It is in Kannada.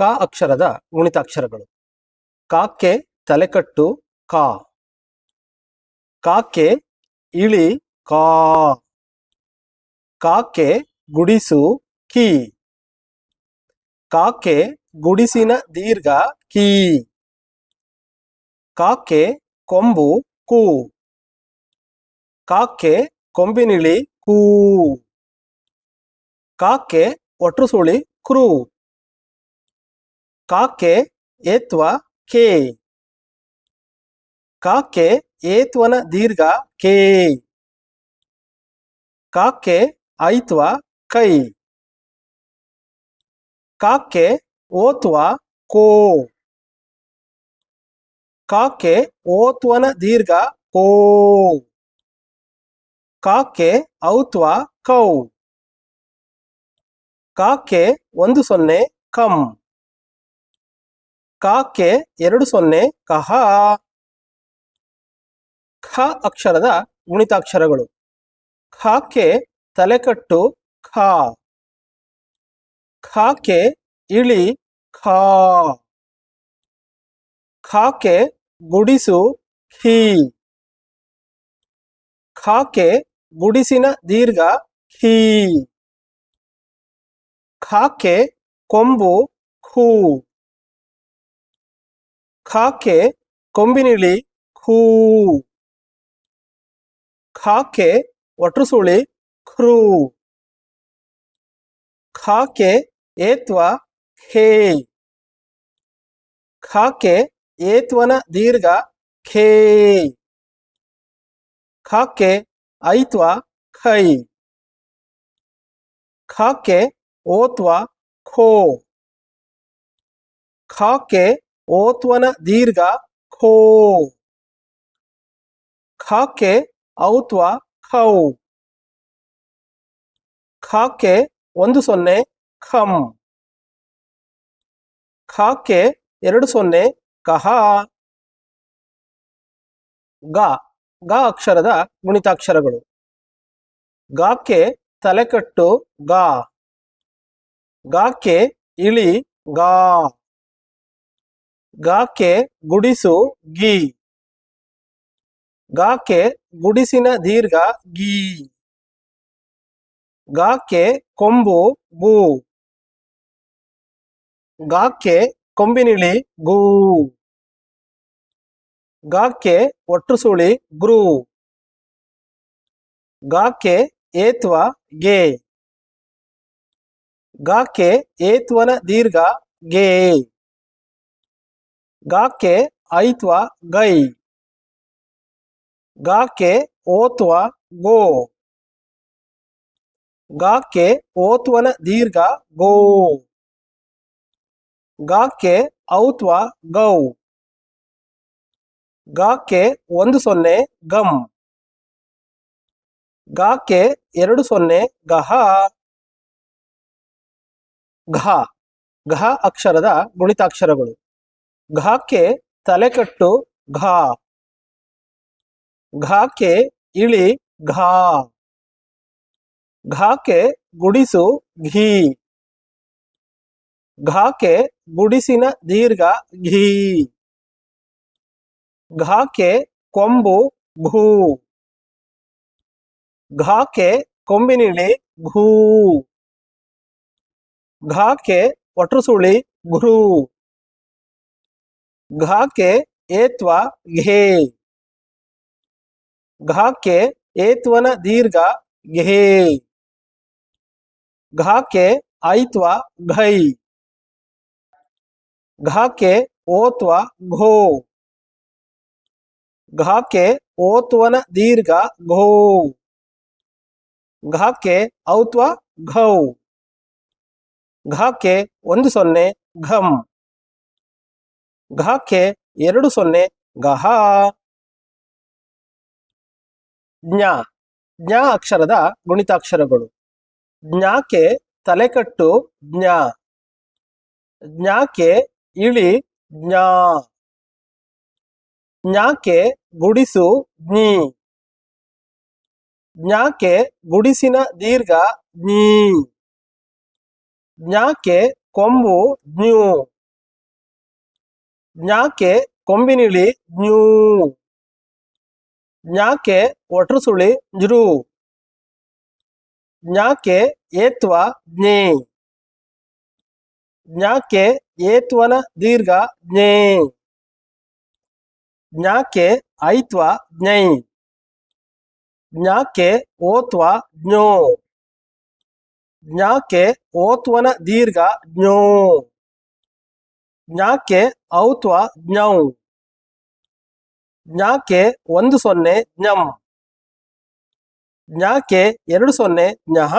ಕ ಅಕ್ಷರದ ಗುಣಿತಾಕ್ಷರಗಳು ಕಾಕ್ಕೆ ತಲೆಕಟ್ಟು ಕಾ. ಕಾಕೆ ಇಳಿ ಕಾ. ಕಾಕೆ ಗುಡಿಸು ಕಿ. ಕಾಕೆ ಗುಡಿಸಿನ ದೀರ್ಘ ಕೀ. ಕಾಕೆ ಕೊಂಬು ಕು. ಕಾಕೆ ಕೊಂಬಿನಿಳಿ ಕೂ. ಕಾಕೆ ಒಟ್ರು ಸುಳಿ ಕ್ರೂ. ಕಾಕ್ಕೆ ಏತ್ವ ಕೆ. ಕಾಕೆ ಏತ್ವನ ದೀರ್ಘ ಕೇ. ಕಾಕೆ ಐತ್ವ ಕೈ. ಕಾಕೆ ಓತ್ವ ಕೋ. ಕಾಕೆ ಓತ್ವನ ದೀರ್ಘ ಕೋ. ಕಾಕೆ ಔತ್ವ ಕೌ. ಕಾಕೆ ಒಂದು ಸೊನ್ನೆ ಕಂ. ಕಾಕ್ಕೆ ಎರಡು ಸೊನ್ನೆ ಕಹ. ಖ ಅಕ್ಷರದ ಗುಣಿತಾಕ್ಷರಗಳು. ಖಾಕೆ ತಲೆಕಟ್ಟು ಖಾ. ಖಾಕ್ಕೆ ಇಳಿ ಖಾ. ಖಾಕೆ ಗುಡಿಸು ಖೀ. ಖಾಕೆ ಗುಡಿಸಿನ ದೀರ್ಘ ಖೀ. ಖಾಕೆ ಕೊಂಬು ಖೂ. ಖಾಕ್ಕೆ ಕೊಂಬಿನಿಳಿ, ಖೂ. ಖಾಕ್ಕೆ ಒಟ್ರುಸುಳಿ ಖ್ರೂ. ಖಾಕೆ, ಏತ್ವ, ಖೇ. ಖಾಕೆ, ಏತ್ವನ ದೀರ್ಘ, ಖೇ. ಖಾಕೆ, ಐತ್ವ, ಖೈ. ಖಾಕೆ, ಓತ್ವ, ಖೋ. ಖಾಕ್ಕೆ ಓತ್ವನ ದೀರ್ಘ ಖೋ. ಖಾಕ್ಕೆ ಔತ್ವ ಖೌ. ಖಾಕ್ಕೆ ಒಂದು ಸೊನ್ನೆ ಖಂ. ಖಾಕ್ಕೆ ಎರಡು ಸೊನ್ನೆ ಕಹ. ಗ. ಗ ಅಕ್ಷರದ ಗುಣಿತಾಕ್ಷರಗಳು. ಗಾಕ್ಕೆ ತಲೆಕಟ್ಟು ಗಾ. ಗಾಕ್ಕೆ ಇಳಿ ಗಾ. ಗಾಕ್ಕೆ ಗುಡಿಸು ಗಿ. ಗಾಕೆ ಗುಡಿಸಿನ ದೀರ್ಘ ಗೀ. ಗಾಕೆ ಕೊಂಬು ಗು. ಗಾಕೆ ಕೊಂಬಿನಿಳಿ ಗೂ. ಗಾಕೆ ಒಟ್ಟುಸುಳಿ ಗ್ರೂ. ಗಾಕೆ ಏತ್ವ ಗೆ. ಗಾಕೆ ಏತ್ವನ ದೀರ್ಘ ಗೆ. ಗಾಕ್ಕೆ ಐತ್ವ ಗೈ? ಗಾಕ್ಕೆ ಓತ್ವ ಗೋ? ಗಾಕ್ಕೆ ಓತ್ವನ ದೀರ್ಘ ಗೋ? ಗಾಕ್ಕೆ ಔತ್ವ ಗೌ? ಗಾಕ್ಕೆ ಒಂದು ಸೊನ್ನೆ ಗಮ್ ಗಾಕ್ಕೆ ಎರಡು ಸೊನ್ನೆ ಗಹ? ಘ. ಘ ಅಕ್ಷರದ ಗುಣಿತಾಕ್ಷರಗಳು. ಘಾಕ್ಕೆ ತಲೆಕಟ್ಟು ಘಾ. ಘಾಕ್ಕೆ ಇಳಿ ಘಾ. ಘಾಕ್ಕೆ ಗುಡಿಸು ಘೀ. ಘಾಕ್ಕೆ ಗುಡಿಸಿನ ದೀರ್ಘ ಘೀ. ಘಾಕ್ಕೆ ಕೊಂಬು ಘೂ ಘಾಕ್ಕೆ ಕೊಂಬಿನಿಳಿ ಘೂ ಘಾಕ್ಕೆ ಒಟ್ರುಸುಳಿ ಘೃ ಘಾಕ್ಕೆ ಏತ್ವ ಘೇ. ಘಾಕ್ಕೆ ಏತ್ವನ ದೀರ್ಘ ಘೇ. ಘಾಕ್ಕೆ ಐತ್ವ ಘೈ. ಘಾಕ್ಕೆ ಓತ್ವ ಘೋ. ಘಾಕ್ಕೆ ಓತ್ವನ ದೀರ್ಘ ಘೋ. ಘಾಕ್ಕೆ ಔತ್ವ ಘೌ. ಘಾಕ್ಕೆ ಒಂದು ಸೊನ್ನೆ ಘಂ ಘಾಕ್ಕೆ ಎರಡು ಸೊನ್ನೆ ಗಹ. ಜ್ಞಾ. ಜ್ಞಾ ಅಕ್ಷರದ ಗುಣಿತಾಕ್ಷರಗಳು. ಜ್ಞಾಕೆ ತಲೆಕಟ್ಟು ಜ್ಞಾ. ಜ್ಞಾಕೆ ಇಳಿ ಜ್ಞಾ. ಜ್ಞಾಕೆ ಗುಡಿಸು ಜ್ಞಿ. ಜ್ಞಾಕೆ ಗುಡಿಸಿನ ದೀರ್ಘ ಜ್ಞೀ. ಜ್ಞಾಕೆ ಕೊಂಬು ಜ್ಞೂ. ಜ್ಞಾಕೆ ಕೊಂಬಿನಿಳಿ ಜ್ಞೂ. ಜ್ಞಾಕೆ ಒಟ್ರಸುಳಿ ಜೃ ಜ್ಞಾಕೆ ಏತ್ವ ಜ್ಞೇ. ಜ್ಞಾಕೆ ಏತ್ವನ ದೀರ್ಘ ಜ್ಞೇ. ಜ್ಞಾಕೆ ಐತ್ವ ಜ್ಞೈ. ಜ್ಞಾಕೆ ಓತ್ವ ಜ್ಞೋ. ಜ್ಞಾಕೆ ಓತ್ವನ ದೀರ್ಘ ಜ್ಞೋ. ಜ್ಞಾಕೆ ಔತ್ವ ಜ್ಞೌ. ಜ್ಞಾಕೆ ಒಂದು ಸೊನ್ನೆ ಜ್ಞಂ. ಜ್ಞಾಕೆ ಎರಡು ಸೊನ್ನೆ ಜ್ಞಃ.